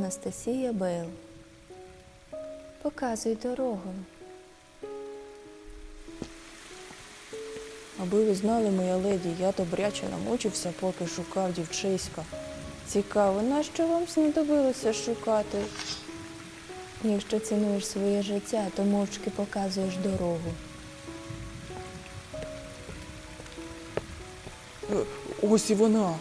Анастасія Бейл. Показуй дорогу. Аби ви знали, моя леді, я добряче намучився, поки шукав дівчиська. Цікаво, нащо вам знадобилося шукати? Якщо цінуєш своє життя, то мовчки показуєш дорогу. Е, Ось і вона.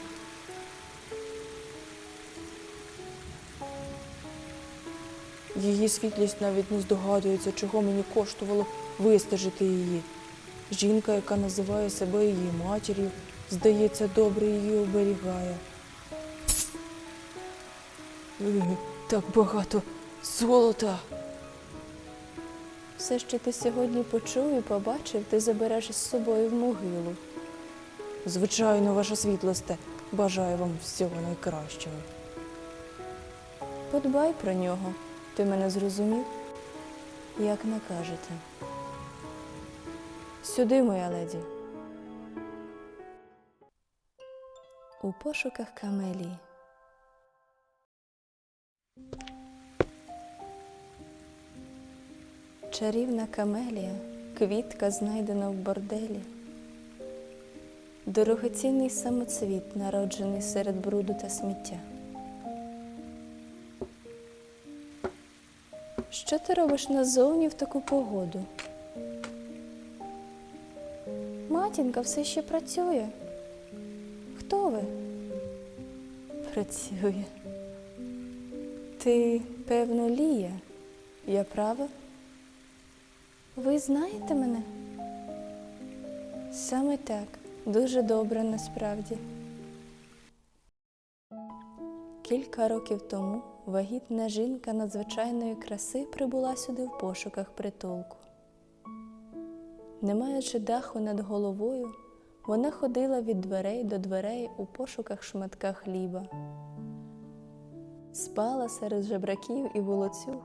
Її світлість навіть не здогадується, чого мені коштувало вистежити її. Жінка, яка називає себе її матір'ю, здається, добре її оберігає. Е, Так багато золота. Все, що ти сьогодні почув і побачив, ти забереш із собою в могилу. Звичайно, ваша світлосте, бажаю вам всього найкращого. Подбай про нього. Ти мене зрозумів? Як накажете. Сюди, моя леді. У пошуках Камелії. Чарівна камелія, квітка, знайдена в борделі. Дорогоцінний самоцвіт, народжений серед бруду та сміття. Що ти робиш назовні в таку погоду? Матінка все ще працює. Хто ви? Працює. Ти, певно, Лія. Я права? Ви знаєте мене? Саме так, дуже добре насправді. Кілька років тому вагітна жінка надзвичайної краси прибула сюди в пошуках притулку. Не маючи даху над головою, вона ходила від дверей до дверей у пошуках шматка хліба. Спала серед жебраків і волоцюг.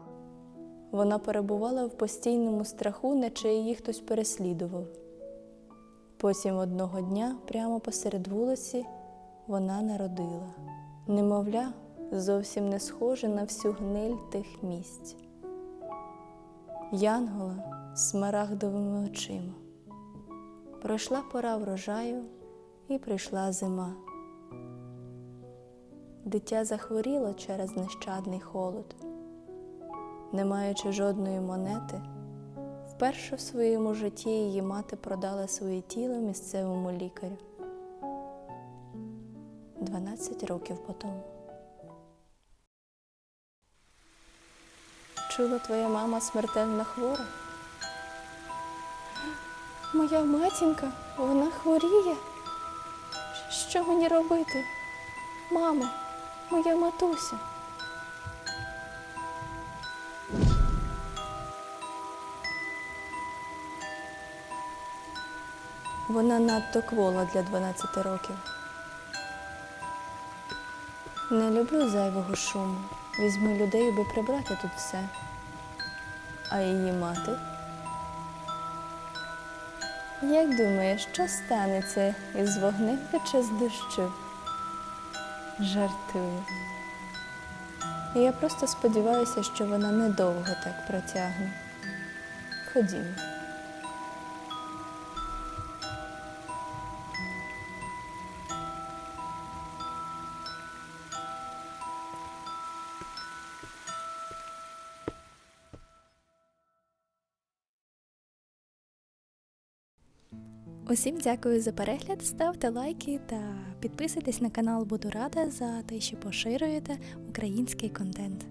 Вона перебувала в постійному страху, наче її хтось переслідував. Потім одного дня, прямо посеред вулиці, вона народила. Немовля, зовсім не схоже на всю гниль тих місць. Янгола смарагдовими очима. Пройшла пора врожаю і прийшла зима. Дитя захворіло через нещадний холод. Не маючи жодної монети, вперше в своєму житті її мати продала своє тіло місцевому лікарю. 12 років по тому. Чула, твоя мама смертельно хвора? Моя матінка, вона хворіє. Що мені робити? Мамо, моя матуся. Вона надто квола для 12 років. Не люблю зайвого шуму. Візьми людей, аби прибрати тут все. А її мати? Як думаєш, що станеться із вогнем під час дощу? Жартую. Я просто сподіваюся, що вона недовго так протягне. Ходімо. Усім дякую за перегляд. Ставте лайки та підписуйтесь на канал. Буду рада за те, що поширюєте український контент.